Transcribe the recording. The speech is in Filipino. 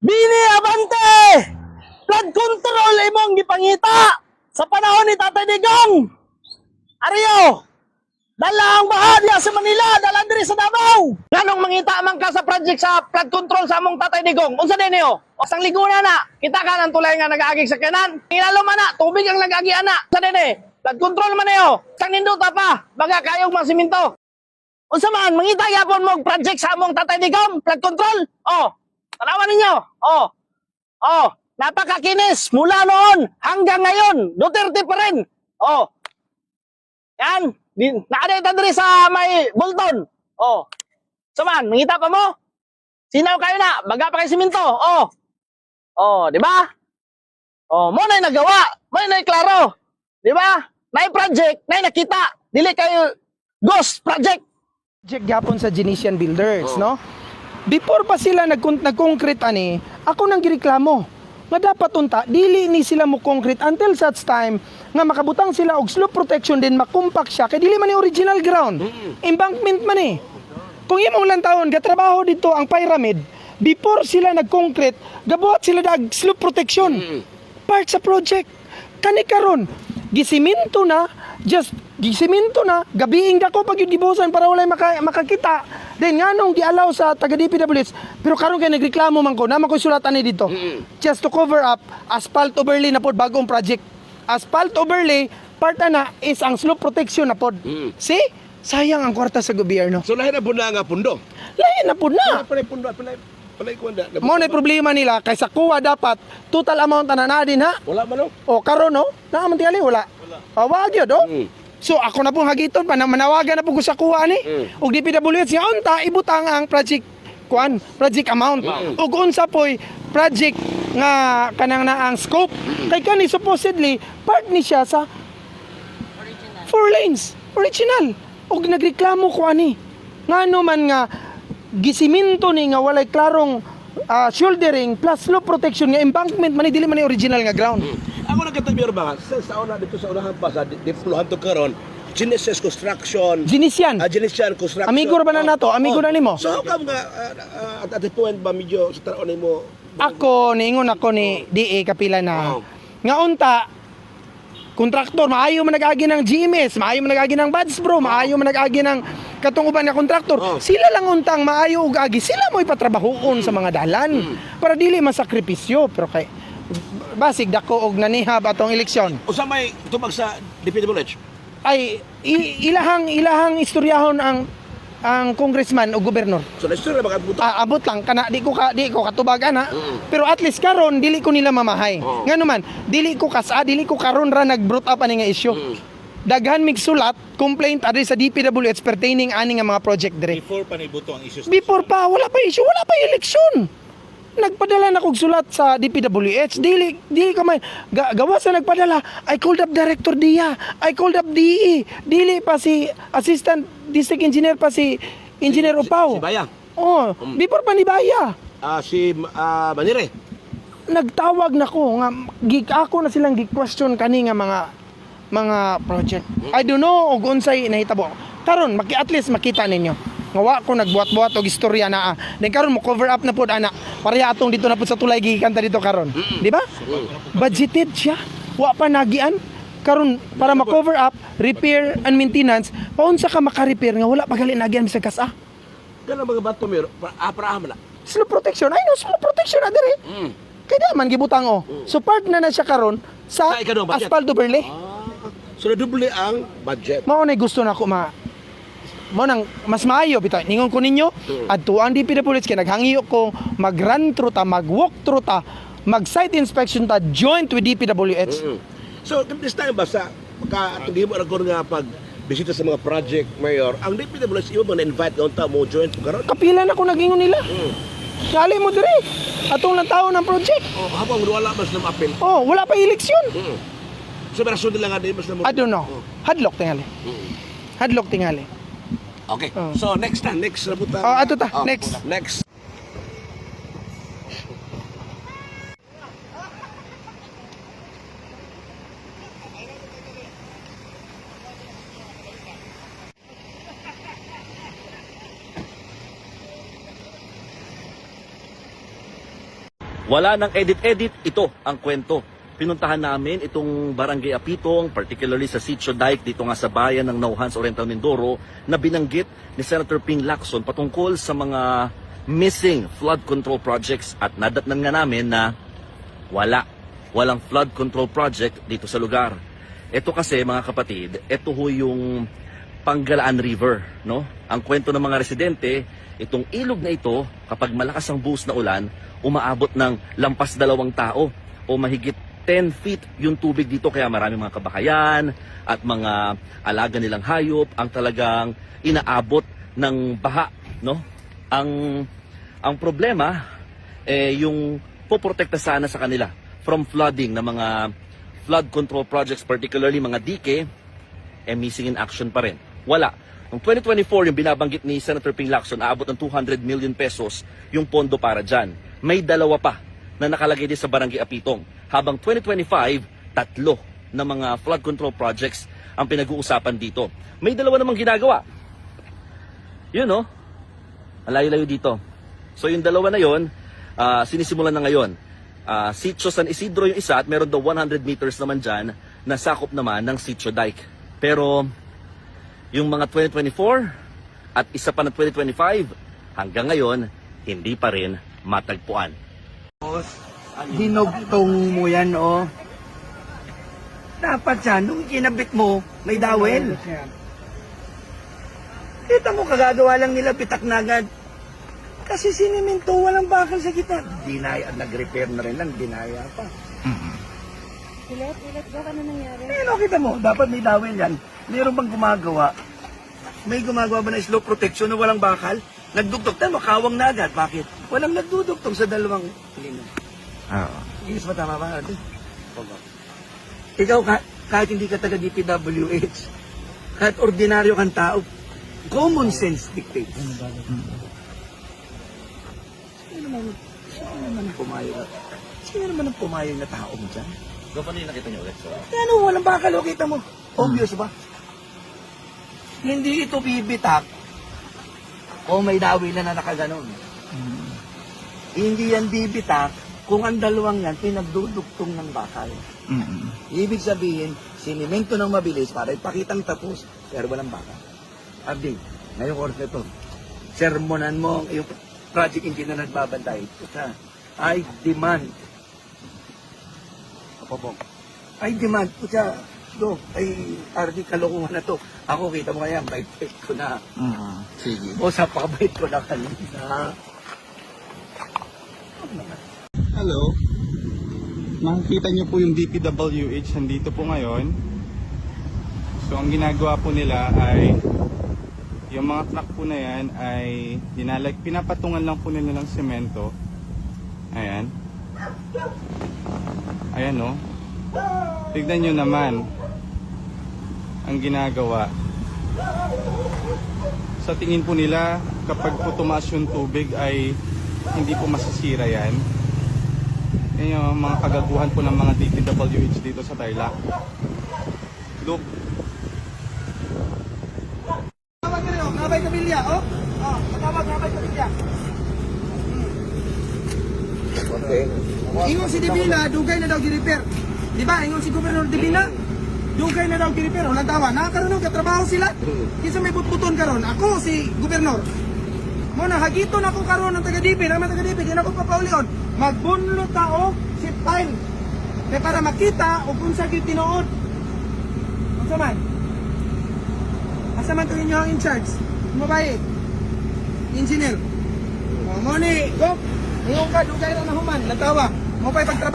Bini Abante! Flood control imong gipangita sa panahon ni Tatay Digong. Ariyo! Dala ang baha diya sa Manila, dala diri sa Davao. Nganong mangita man ka sa project sa flood control sa among Tatay Digong? Unsa din niyo? O sang liguna na, kita ka ng tulay nga nag-aagig sa kanan. Man na, tubig ang nag-agi ana. Unsa din eh? Flood control man niyo. Sang ninduta pa, baga kayong mga siminto. Unsa man, mangita yapon mo project sa among Tatay Digong, flood control. Oh, tanawan ninyo. Oh. Oh, napakakinis mula noon hanggang ngayon. Duterte pa rin. Oh. Yan, di, nakadita diri sa may Bolton. Oh. So man, mangita pa mo? Sinaw kayo na, baga pa kayo siminto. Oh. Oh, di ba? Oh, mo na nagawa, mo na klaro. Di ba? Nay project, nay nakita. Dili kayo ghost project. project gyapon sa Genesian Builders, no? Before pa sila nag nag-concrete ani, ako nang gireklamo. Nga dapat unta dili ni sila mo concrete until such time nga makabutang sila og slope protection din makumpak siya kay dili man ni original ground. Embankment man eh. Kung imong lang taon gatrabaho dito ang pyramid, before sila nag-concrete, gabuhat sila dag slope protection. Part sa project. Kani karon, gisiminto na, just gisiminto na, gabiing dako pag yung gibuhusan para walay maka, makakita. Then nga nung gialaw sa taga DPWH, pero karon kay nagreklamo man ko, naman ko sulatan ni dito. Just to cover up, asphalt overlay na pod bagong project. Asphalt overlay, part na is ang slope protection na pod. See? Sayang ang kwarta sa gobyerno. So lahi na po na nga pundo. Lain na pod na. Palay pundo, na. Mo na problema nila kay sa kuha dapat total amount na na din ha. Wala man oh. O karon no, na man tingali wala. Wala. O wag yun, no? Mm. So ako na pong hagiton pa na manawagan na po ko sa kuha ni. Mm. Og DPWH nga unta ibutang ang project kuan, project amount. Ug unsa poy project nga kanang na ang scope. Kay kani supposedly part ni siya sa four lanes, original. Og nagreklamo ko ani. Ngano man nga gisiminto ni nga walay klarong ah, shouldering plus slope protection nga embankment man dili man ni original nga ground. Ako nagkatabi ba sa sa una dito sa unahan pa sa diplohan to karon. Genesis Construction. Ginisian. Ah, Genesis Construction. Amigo ra ba na nato? Amigo na nimo? So come nga ah, ah, at at the point ba medyo sa taon mo Ako, niingon ako ni DA Kapila na Oo. nga unta kontraktor, maayo man nag-agi ng GMS, maayo man nag-agi ng Buds Bro, maayo man nag-agi ng katong uban nga kontraktor. Sila lang untang maayo ug agi, sila mo ipatrabahoon sa mga dalan para dili masakripisyo pero kay basig dako og nanihab atong eleksyon usa may tumag sa DPWH? ay i- ilahang ilahang istoryahon ang ang congressman o gobernador So na story ba buta? Ah, abot lang kana di ko ka di ko katubagan ha. Mm. Pero at least karon dili ko nila mamahay. Oo. Ngano man, dili ko kasa, dili ko karon ra nag-brought up ani nga issue. Mm. Daghan mig sulat complaint adri sa DPWH pertaining ani nga mga project dire. Before pa nibuto ang issues. Before pa wala pa issue, wala pa eleksyon. Nagpadala na kog sulat sa DPWH. Dili dili ka man ga, gawa sa nagpadala. I called up Director Dia. I called up DE. Dili pa si Assistant District Engineer pa si Engineer Upaw. Si Baya. Oh, before pa ni Baya. Ah si ah, Manire. Nagtawag na ko nga gig ako na silang gi-question kani nga mga mga project. I don't know og unsay nahitabo. Karon maki at least makita ninyo. Nga wa ko nagbuhat-buhat og istorya na ah. Then karon mo cover up na pod ana. Pareha atong dito na pod sa tulay gigikanta dito karon. Di ba? Budgeted siya. Wa pa nagian. Karon para ma-cover up, repair and maintenance, paunsa ka maka-repair nga wala pa gali nagian bisag kas-ah. Kana mga bato mir ah para na. Slow protection. Ay no, slow protection na dire. Mm. Kaya man gibutang oh. So part na na siya karon sa Sa asphalt overlay. Ah, so na double ang budget. Mao na gusto na ko ma mo nang mas maayo bitaw ningon ko ninyo adto ang DPWH kay naghangiyo ko mag run through ta mag walk through ta mag site inspection ta joint with DPWH Mm. So this time ba sa ka atong ra ko nga pag bisita sa mga project mayor, ang DPWH imo mga invite nga unta mo join po karon. kapila na ko nagingon nila Mm. Dali mo dire atong lang taon ng project Oh, habang wala mas na apel. oh wala pa eleksyon Mm. So rason nila nga di mas na. I don't know hadlock tingali Mm. hadlock tingali Okay. Oh. So next na, next na puta. Oh, ato ta, next. Next. Wala nang edit-edit, ito ang kwento. Pinuntahan namin itong Barangay Apitong, particularly sa Sitio Dike dito nga sa bayan ng Nauhans, Oriental Mindoro, na binanggit ni Senator Ping Lacson patungkol sa mga missing flood control projects at nadatnan nga namin na wala. Walang flood control project dito sa lugar. Ito kasi mga kapatid, ito ho yung Panggalaan River, no? Ang kwento ng mga residente, itong ilog na ito, kapag malakas ang buhos na ulan, umaabot ng lampas dalawang tao o mahigit 10 feet yung tubig dito kaya maraming mga kabakayan at mga alaga nilang hayop ang talagang inaabot ng baha, no? Ang ang problema eh yung poprotekta sana sa kanila from flooding na mga flood control projects particularly mga dike eh missing in action pa rin. Wala. Noong 2024, yung binabanggit ni Senator Ping Lacson, aabot ng 200 million pesos yung pondo para dyan. May dalawa pa na nakalagay din sa Barangay Apitong. Habang 2025, tatlo na mga flood control projects ang pinag-uusapan dito. May dalawa namang ginagawa. Yun, no? Ang layo-layo dito. So yung dalawa na yon, ah, sinisimulan na ngayon. Ah, Sitio San Isidro yung isa at meron daw 100 meters naman dyan na sakop naman ng Sitio Dike. Pero yung mga 2024 at isa pa na 2025, hanggang ngayon, hindi pa rin matagpuan. Dinugtong mo yan, oh. Dapat siya, nung kinabit mo, may dawel. Kita mo, kagagawa lang nila, pitak na agad. Kasi siniminto, walang bakal sa gitna. Dinaya, nag-repair na rin lang, dinaya pa. Ulit, ulit ba? Ano nangyari? Eh, no, kita mo, dapat may dawel yan. Meron bang gumagawa? May gumagawa ba na slow protection na walang bakal? Nagdugtog tayo, makawang na agad. Bakit? Walang nagdudugtong sa dalawang lino. Oo. Yes, ba tama ba? Ate? Ikaw, ka- kahit hindi ka taga DPWH, kahit ordinaryo kang tao, common sense dictates. Sino naman, sino naman ang pumayag? Sino naman ang pumayag na tao mo dyan? So, paano yung nakita niyo ulit? So, Ano, walang bakal, o kita mo. Obvious ba? Hindi ito bibitak o may dawil na nakaganon. Hindi yan bibitak kung ang dalawang yan pinagdudugtong ng bakal. Ibig sabihin, sinimento ng mabilis para ipakitang tapos, pero walang bakal. Abdi, ngayong oras na ito, sermonan mo ang iyong project engineer na nagbabantay. Puta, I demand Opo. Ay, demand siya. Do, ay, RD, kalokohan na to. Ako, kita mo kaya, bait-bait ko na. Sige. O, sa pabait ko na kanina. Hello. Makikita niyo po yung DPWH nandito po ngayon. So ang ginagawa po nila ay yung mga truck po na yan ay dinalag, pinapatungan lang po nila ng semento. Ayan. Ayan no. Tignan nyo naman ang ginagawa. Sa tingin po nila, kapag po tumaas yung tubig ay hindi po masisira yan. Yan yung mga kagaguhan po ng mga DPWH dito sa Tarlac. Look, Tawag ka rin, oh. Kabay Kabilya, oh. Oh, matawag, kabay Kabilya. Okay. Ingon si Divina, dugay na daw gi-repair. Di ba? Ingon si Gobernador Divina, dugay na daw gi-repair. Walang tawa. Nakakaroon ng katrabaho sila. Kinsa may butbuton karon. Ako si Gobernador. Mo na hagito na ako karon ng taga DP, naman taga DP, di na ako papaulion. Magbunlo tao si file. Kaya para makita o kung sa gyud tinuod. Unsa man? Asa man to inyo ang in charge? Mabait. Engineer. O mo ni, go. Ingon ka, dugay ra na human, natawa. Mo pa'y pagtrabaho.